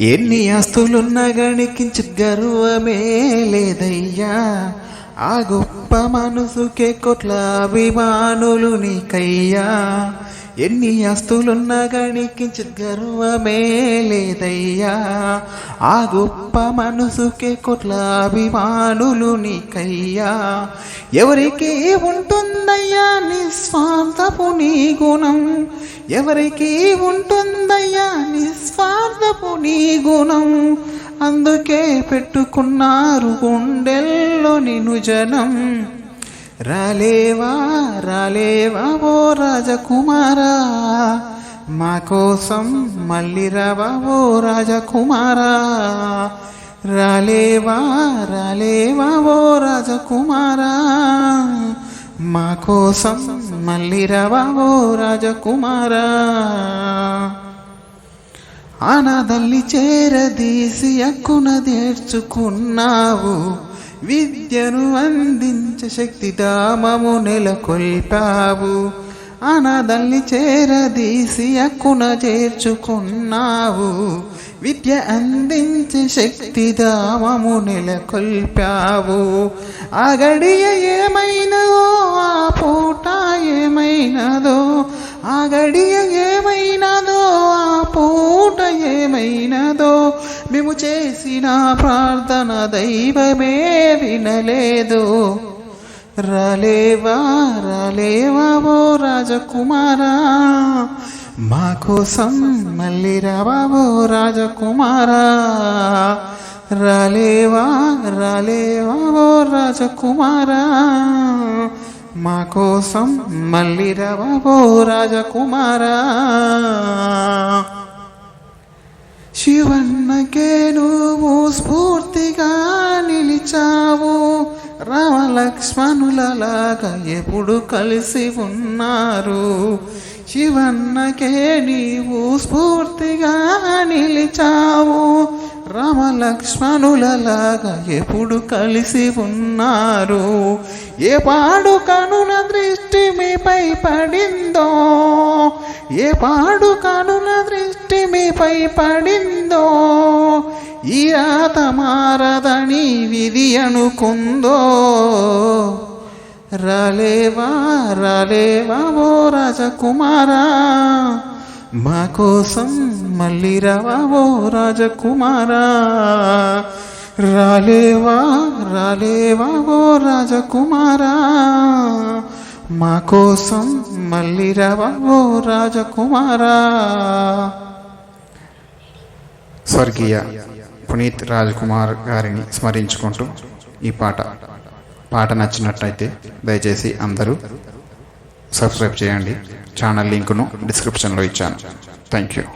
ఎన్ని ఆస్తులున్నా గాని కించిత్ గర్వమే లేదయ్యా. ఆ గొప్ప మనసుకే కొట్ల అభిమానులు నీకయ్యా. ఎన్ని ఆస్తులున్నా గాని కించిత్ గర్వమే లేదయ్యా. ఆ గొప్ప మనసుకే కొట్ల అభిమానులు నీకయ్యా. ఎవరికి ఉంటుందయ్యా నిస్వార్థపు నీ గుణం? ఎవరికి ఉంటుందయ్యా నిస్వార్థపు నీ గుణం. అందుకే పెట్టుకున్నారు గుండెల్లో నిను జనం. రాలేవా రాలేవా ఓ రాజకుమారా? మా కోసం మళ్ళీ రావా ఓ రాజకుమారా? రాలేవా రాలేవా ఓ రాజకుమారా? మా కోసం మళ్ళీ రావా ఓ రాజకుమారా? ఆనాదల్లి చేరదీసి అక్కున తీర్చుకున్నావు విద్యను అందించే శక్తి దామము నెలకొల్పావు. అనదల్లి చేరదీసి అక్కున చేర్చుకున్నావు. విద్య అందించే శక్తి దామము నెలకొల్పావు. ఆ గడియ ఏమైనదో ఆ పూట ఏమైనదో ఆ మేము చేసిన ప్రార్థన దైవమే వినలేదు. రాలేవా? రాలేవా ఓ రాజకుమారా? మా కోసం మళ్ళీ రావా రాజకుమారా? రాలేవా? రాలేవా ఓ రాజకుమారా? మా కోసం మళ్ళీ రావా రాజకుమారా? శివన్నకే నువ్వు స్ఫూర్తిగా నిలిచావు. రామలక్ష్మణులలాగా ఎప్పుడు కలిసి ఉన్నారు. శివన్నకే నీవు స్ఫూర్తిగా నిలిచావు. రామలక్ష్మణులలాగా ఎప్పుడు కలిసి ఉన్నారు. ఏ పాడు కనుల దృష్టి మీపై పడిందో ఏ పాడు కను దృష్టి మీపై పడిందో ఈ రాత మారదని విధి అనుకుందో. రాలేవా రాలేవా ఓ రాజకుమారా మా కోసం మళ్ళీ రావా ఓ రాజకుమారా. రాలేవా రాలేవా ఓ రాజకుమారా మా కోసం మళ్ళీ రావా ఓ రాజకుమారా. స్వర్గీయ పునీత్ రాజ్ కుమార్ గారిని స్మరించుకుంటూ ఈ పాట. పాట నచ్చినట్టయితే దయచేసి అందరూ సబ్స్క్రైబ్ చేయండి. ఛానల్ లింకును డిస్క్రిప్షన్లో ఇచ్చాను. Thank you.